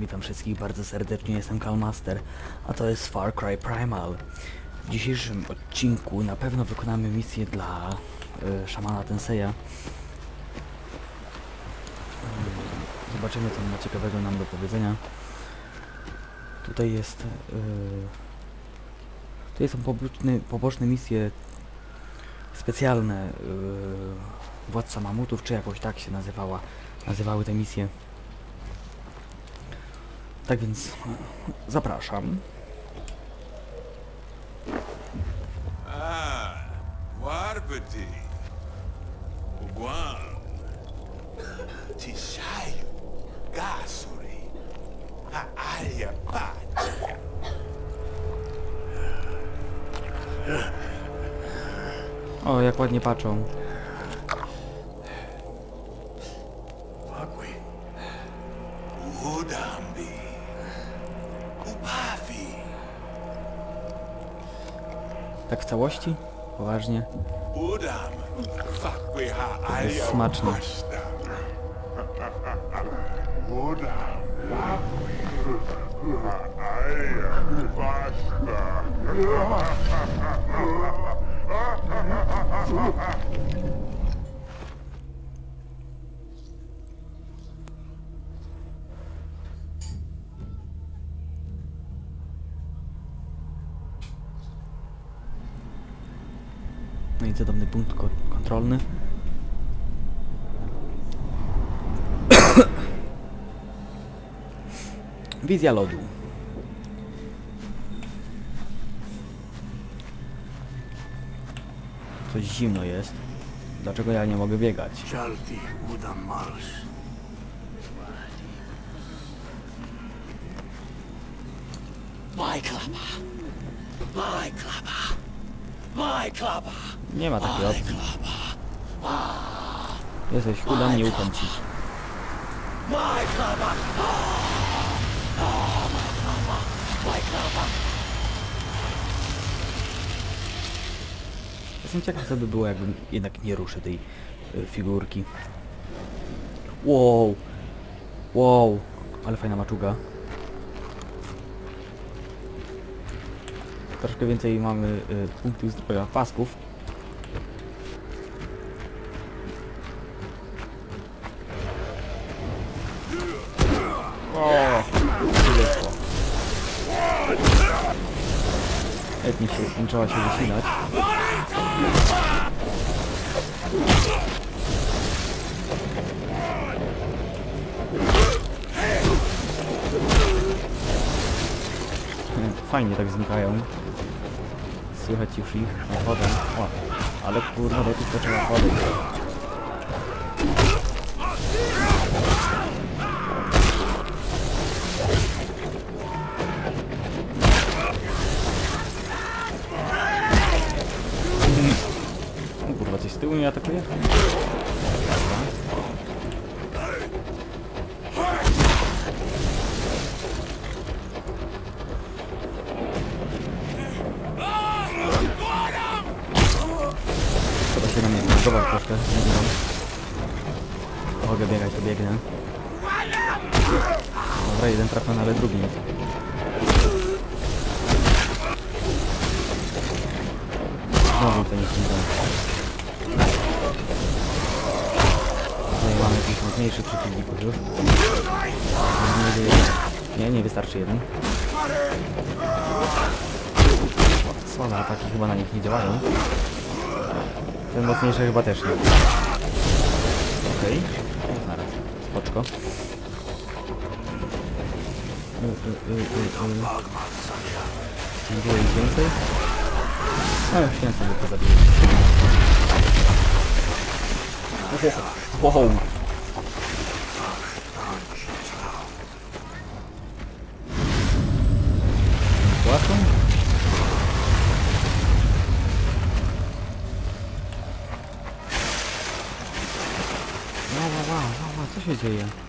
Witam wszystkich bardzo serdecznie, jestem Calmaster, a to jest Far Cry Primal. W dzisiejszym odcinku na pewno wykonamy misję dla y, szamana Tenseja. Mm, Zobaczymy co ma ciekawego nam do powiedzenia. Tutaj jest... Y, tutaj są poboczne, poboczne misje specjalne. Y, Władca Mamutów, czy jakoś tak się nazywała, nazywały te misje. Tak więc zapraszam. Uguan. Tishayu. Gasuri. Patia. O, jak ładnie patrzą. Całości? Poważnie? Jest smaczne. I cudowny punkt ko kontrolny. Wizja lodu. Coś zimno jest. Dlaczego ja nie mogę biegać? Shalti Udam Marsh. My clubber. My clubber. My clubber. Nie ma takiej opcji. Jesteś chuda, nie ufam ci. Jestem ciekaw, co by było, jakbym jednak nie ruszy tej y, figurki. Wow! Wow! Ale fajna maczuga. Troszkę więcej mamy y, punktów zdrowia, pasków. Skończyła się wysilać. Fajnie tak znikają. Słychać już ich nadchodzą. O, ale kurwa, do tych trzeba chodzić. Tyłu mnie atakuje? Trzeba się na mnie zbudować troszkę. Nie. Mogę biegać, to biegnę. Dobra, jeden trafiony, ale drugi nie. Znowu to nie. Tutaj mamy jakichś mocniejszych przeciwników już. Nie, nie wystarczy jeden. Słabe ataki chyba na nich nie działają. Ten mocniejszy chyba też nie. Okej. Zaraz. Spoczko. Nie było ich więcej? No już więcej by to zabiję. Wow. Płaczą? Wow, wow, wow, wow, wow, co się dzieje? Daleko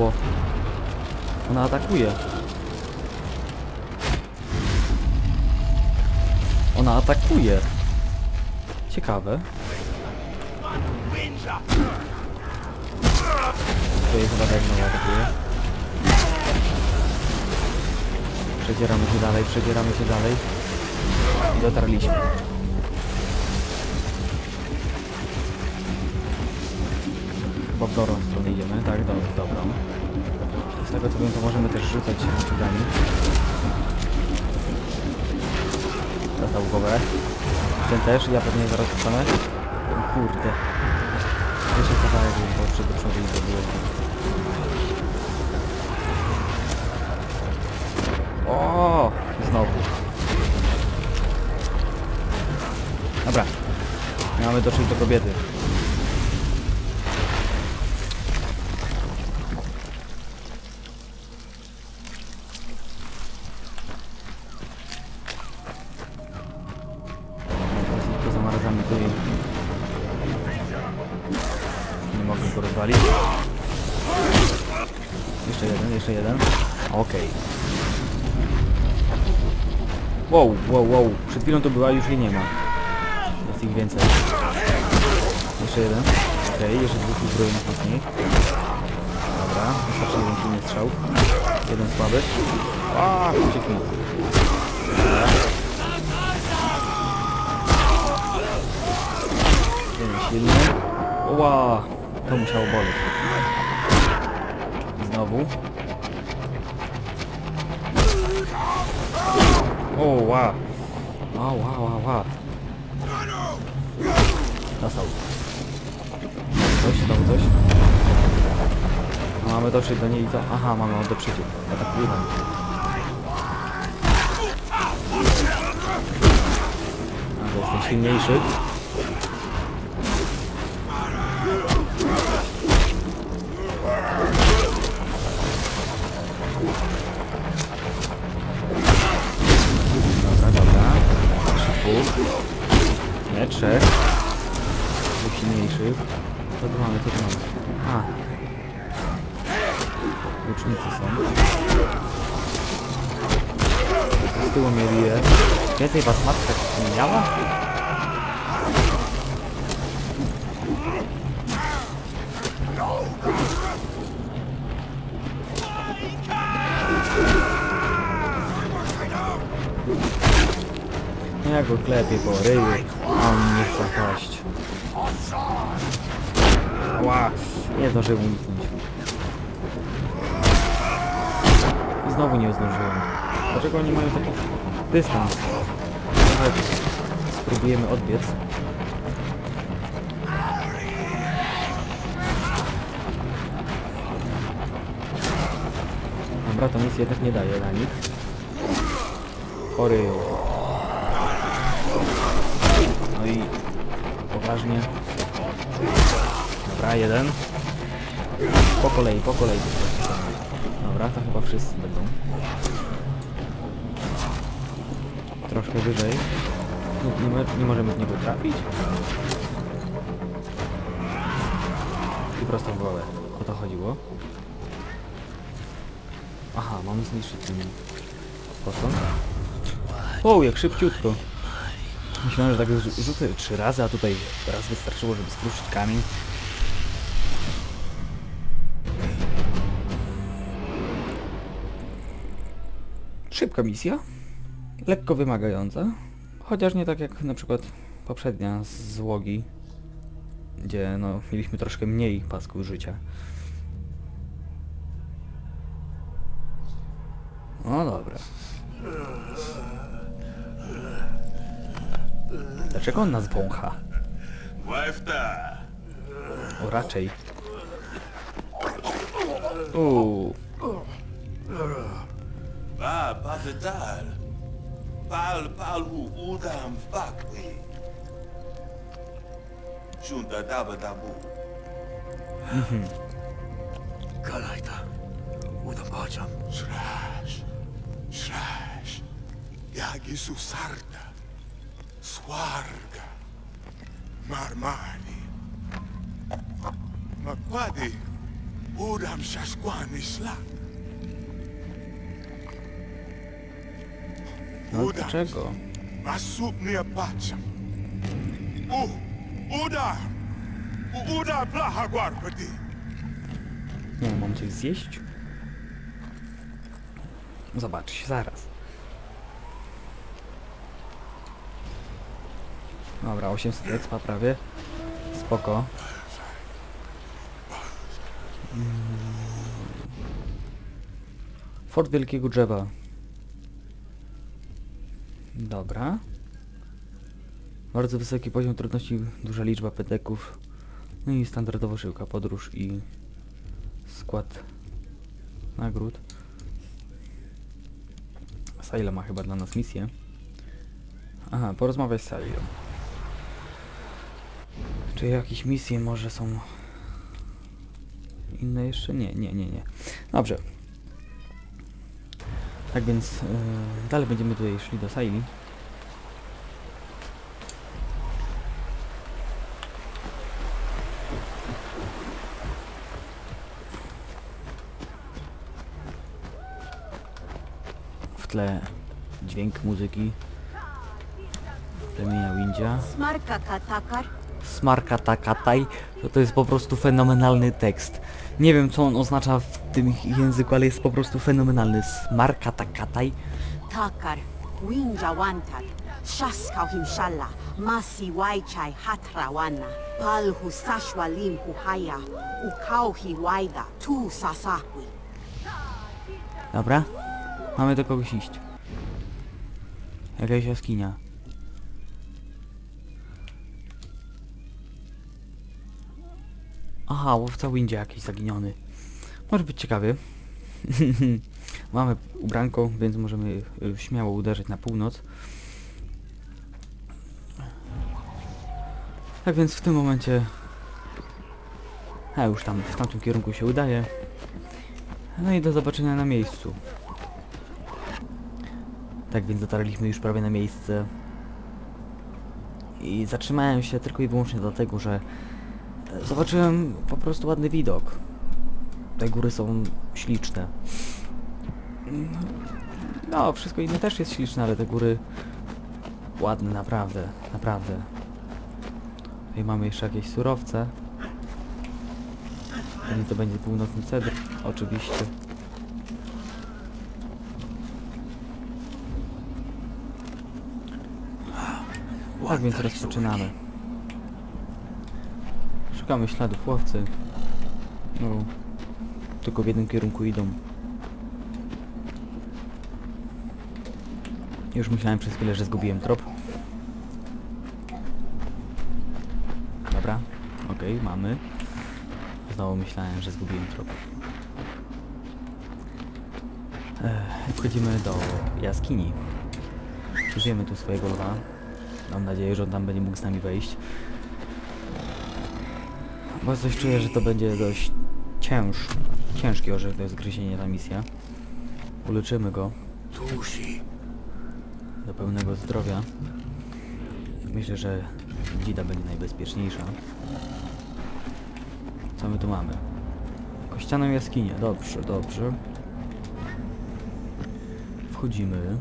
O! Wow! Co to było? Ona atakuje. Ona atakuje. Ciekawe. To jest chyba tak atakuje. Przedzieramy się dalej, przedzieramy się dalej. I dotarliśmy. Chyba w dobrą stronę idziemy, tak? Do, dobrą. Z tego co wiem, to możemy też rzucać się cudami. Dostał głowę. Ten też, ja pewnie zaraz dostanę. Kurde. Jeszcze kawałek bym podszedł do przodu i było. O, znowu. Dobra. Mamy dotrzeć do kobiety. Okej. Wow, wow, wow. Przed chwilą to była, już jej nie ma. Jest ich więcej. Jeszcze jeden. Okej, jeszcze dwóch uzbrojonych mocniej. Dobra, wystarczy jeden silny strzał. Jeden słaby. A, uciekł mi. Jeden silny. Ła, to musiało boleć. Znowu. O, ła. O, ła, ła, ła. Dostał. Coś, znowu coś. Mamy dotrzeć do niej i co? Aha, mamy ją do przyciu. Atakujemy. A, to jest ten silniejszy. Trzech. Dwóch silniejszych. Co tu mamy, co tu mamy? A. Łucznicy są. Z tyłu mnie bije. Więcej was matka miała? Ja go klepię po ryju, a on nie chce paść. Nie zdążyłem uniknąć. I znowu nie zdążyłem. Dlaczego oni mają taki dystans? Trochę spróbujemy odbiec. Dobra, to nic jednak nie daje na nich. Chory. Poważnie. Dobra, jeden. Po kolei, po kolei. Dobra, to chyba wszyscy będą. Troszkę wyżej. Nie, nie, nie możemy w niego trafić. I prosto w głowę. O to chodziło. Aha, mam zniszczyć ten posąg. O, jak szybciutko. Myślałem, że tak rzu- rzucę trzy razy, a tutaj raz wystarczyło, żeby skruszyć kamień. Szybka misja. Lekko wymagająca. Chociaż nie tak jak na przykład poprzednia z złogi, gdzie no, mieliśmy troszkę mniej pasków życia. No dobra. Dlaczego on nas wącha? O, raczej. Uuu. Ba, pazetal. Pal, pal hu udam fakwi. Shunda daba dabu. Galajta. Udapacham. Srash. Srash. Yagi susarta. Swarga. Marmani guarga, marmani. Ma quadi uram sasquan islam. No, Udam. Czego? Masupnia paczam. U, uda! Uda blaha guarpati. No, mam coś zjeść? Zobacz, zaraz. Dobra, 800 expa prawie. Spoko. Mm. Fort Wielkiego Drzewa. Dobra. Bardzo wysoki poziom trudności, duża liczba pedeków. No i standardowo szybka podróż i skład nagród. Saila ma chyba dla nas misję. Aha, porozmawiaj z Sailą. Czy jakieś misje może są inne jeszcze? Nie, nie, nie, nie. Dobrze. Tak więc yy, dalej będziemy tutaj szli do Saili. W tle dźwięk muzyki plemienia Windzia. Smarka katakar. Smarka takataj, to jest po prostu fenomenalny tekst. Nie wiem co on oznacza w tym języku, ale jest po prostu fenomenalny. Smarka takataj. Takar. Winja wantar. Shaskau himshalla. Masi waichai hatrawana. Palhu sashwa lim huhaya. Ukauhi waida. Tu sasakwi. Dobra? Mamy do kogoś iść. Jakaś jaskinia. Aha, łowca Windzie jakiś zaginiony. Może być ciekawy. Mamy ubranko, więc możemy y, śmiało uderzyć na północ. Tak więc w tym momencie... A już tam, w tamtym kierunku się udaje. No i do zobaczenia na miejscu. Tak więc dotarliśmy już prawie na miejsce. I zatrzymałem się tylko i wyłącznie dlatego, że zobaczyłem po prostu ładny widok. Te góry są śliczne. No, wszystko inne też jest śliczne, ale te góry ładne, naprawdę, naprawdę. Tutaj mamy jeszcze jakieś surowce. Pewnie to będzie północny cedr, oczywiście. Tak więc rozpoczynamy. Szukamy śladów łowcy. No, tylko w jednym kierunku idą. Już myślałem przez chwilę, że zgubiłem trop. Dobra, okej, mamy. Znowu myślałem, że zgubiłem trop. Ech, wchodzimy do jaskini. Wiemy tu swojego lwa. Mam nadzieję, że on tam będzie mógł z nami wejść. Bo coś czuję, że to będzie dość cięż, ciężki orzech do zgryzienia ta misja. Uleczymy go Tusi. do pełnego zdrowia. Myślę, że dzida będzie najbezpieczniejsza. Co my tu mamy? Kościaną jaskinię. Dobrze, dobrze. Wchodzimy.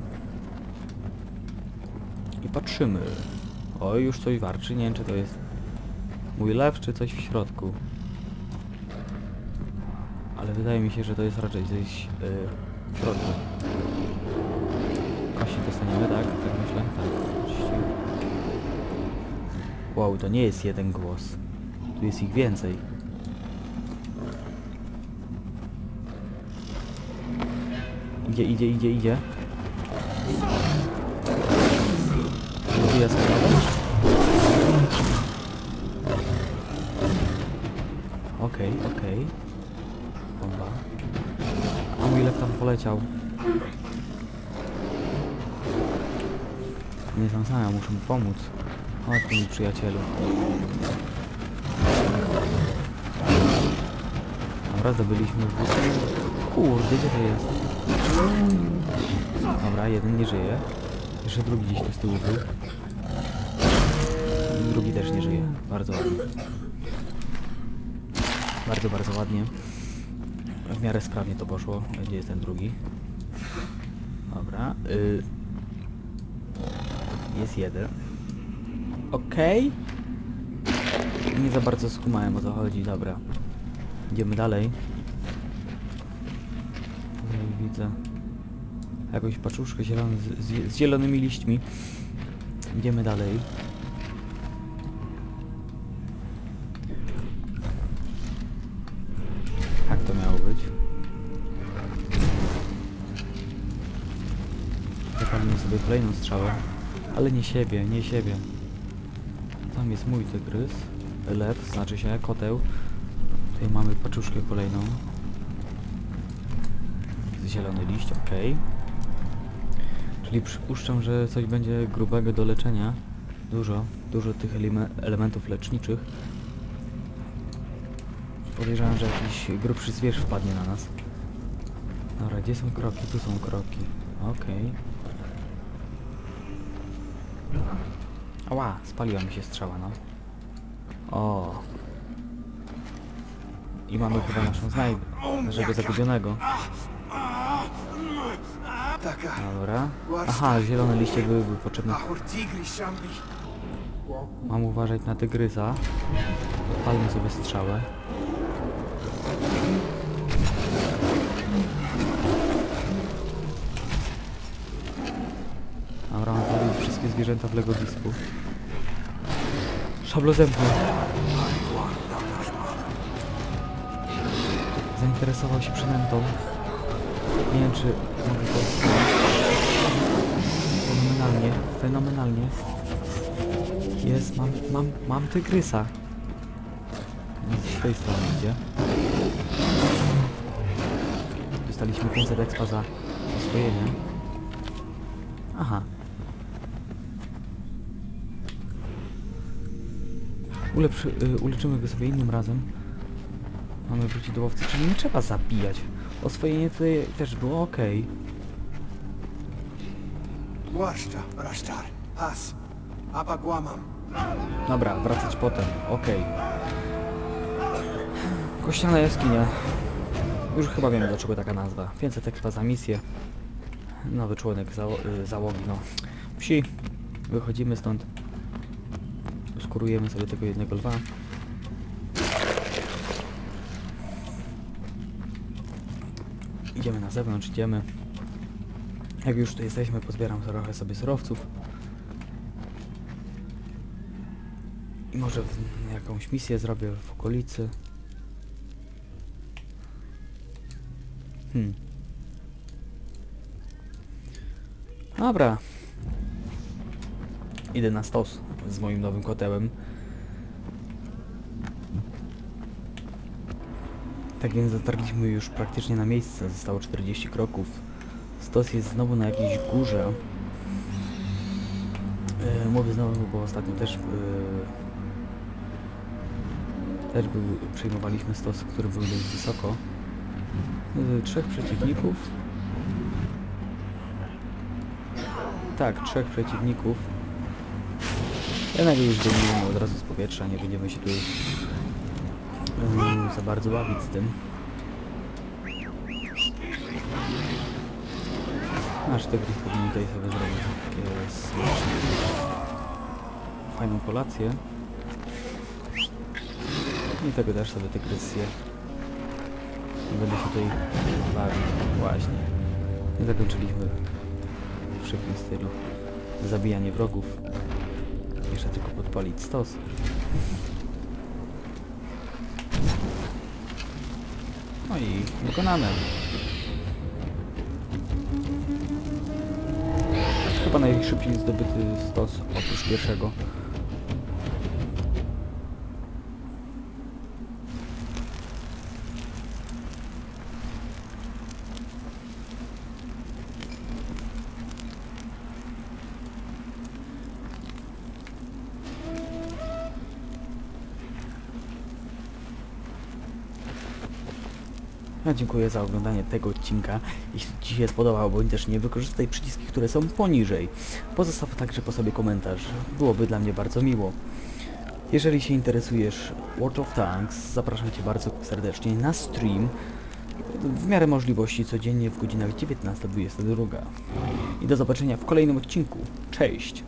I patrzymy. Oj, już coś warczy. Nie wiem, czy to jest mój lew, czy coś w środku. Ale wydaje mi się, że to jest raczej coś yy, w środku. Kości dostaniemy, tak? Tak myślę? Tak. Wow, to nie jest jeden głos. Tu jest ich więcej. Idzie, idzie, idzie, idzie. Mówi jaskinowy? Okej, okej. Bomba. Lew tam poleciał. Nie sam sam, ja muszę mu pomóc. Chodź mój przyjacielu. Dobra, zdobyliśmy wóz. Kurde, gdzie to jest? Dobra, jeden nie żyje. Jeszcze drugi gdzieś tu z tyłu był. Drugi też nie żyje. Bardzo ładnie. Bardzo, bardzo ładnie. W miarę sprawnie to poszło. Gdzie jest ten drugi? Dobra. Y Jest jeden. Okej. Nie za bardzo skumałem o co chodzi, dobra. Idziemy dalej. Tutaj widzę jakąś paczuszkę z, z zielonymi liśćmi. Idziemy dalej. Kolejną strzałę. Ale nie siebie, nie siebie. Tam jest mój tygrys. Lew, znaczy się koteł. Tutaj mamy paczuszkę kolejną. Zielony liść, ok. Czyli przypuszczam, że coś będzie grubego do leczenia. Dużo, dużo tych elementów leczniczych. Podejrzewam, że jakiś grubszy zwierz wpadnie na nas. Dobra, gdzie są kroki? Tu są kroki. Okej. Ała, spaliła mi się strzała, no. O. I mamy chyba naszą znajdę, naszego zagubionego. Dobra. Aha, zielone liście byłyby potrzebne. Mam uważać na tygrysa. Palmy sobie strzałę. Wszystkie zwierzęta w legowisku. Szablozębny. Zainteresował się przynętą. Nie wiem, czy mogę to... Fenomenalnie, fenomenalnie. Jest, mam, mam, mam tygrysa. Z tej strony idzie. Dostaliśmy 500 expa za oswojenie. Aha. Ulepszy, y, uleczymy go sobie innym razem. Mamy wrócić do łowcy, czyli nie trzeba zabijać. Oswojenie tutaj też było ok. Has. Dobra, wracać potem. Okej. Kościana jaskinia. Już chyba wiem dlaczego taka nazwa. 500 expa za misję. Nowy członek zało y, załogi, no. Wsi. Wychodzimy stąd. Skurujemy sobie tego jednego lwa. Idziemy na zewnątrz, idziemy. Jak już tu jesteśmy, pozbieram trochę sobie surowców. I może jakąś misję zrobię w okolicy. Hmm. Dobra. Idę na stos z moim nowym kotełem. Tak więc dotarliśmy już praktycznie na miejsce. Zostało 40 kroków. Stos jest znowu na jakiejś górze. E, mówię znowu, bo ostatnio też e, też był, przejmowaliśmy stos, który był dość wysoko. E, trzech przeciwników. Tak, trzech przeciwników. Jednak już dominiemy od razu z powietrza, nie będziemy się tu za bardzo bawić z tym. Nasz tygrys powinien tutaj sobie zrobić fajną kolację. I tego też sobie. I będę się tutaj bawił. Właśnie. I zakończyliśmy w szybkim stylu. Zabijanie wrogów. Jeszcze tylko podpalić stos. No i wykonane. Chyba najszybciej zdobyty stos oprócz pierwszego. Ja dziękuję za oglądanie tego odcinka. Jeśli Ci się spodobał, bądź też nie wykorzystaj przyciski, które są poniżej. Pozostaw także po sobie komentarz. Byłoby dla mnie bardzo miło. Jeżeli się interesujesz World of Tanks, zapraszam Cię bardzo serdecznie na stream. W miarę możliwości codziennie w godzinach 19-22. I do zobaczenia w kolejnym odcinku. Cześć!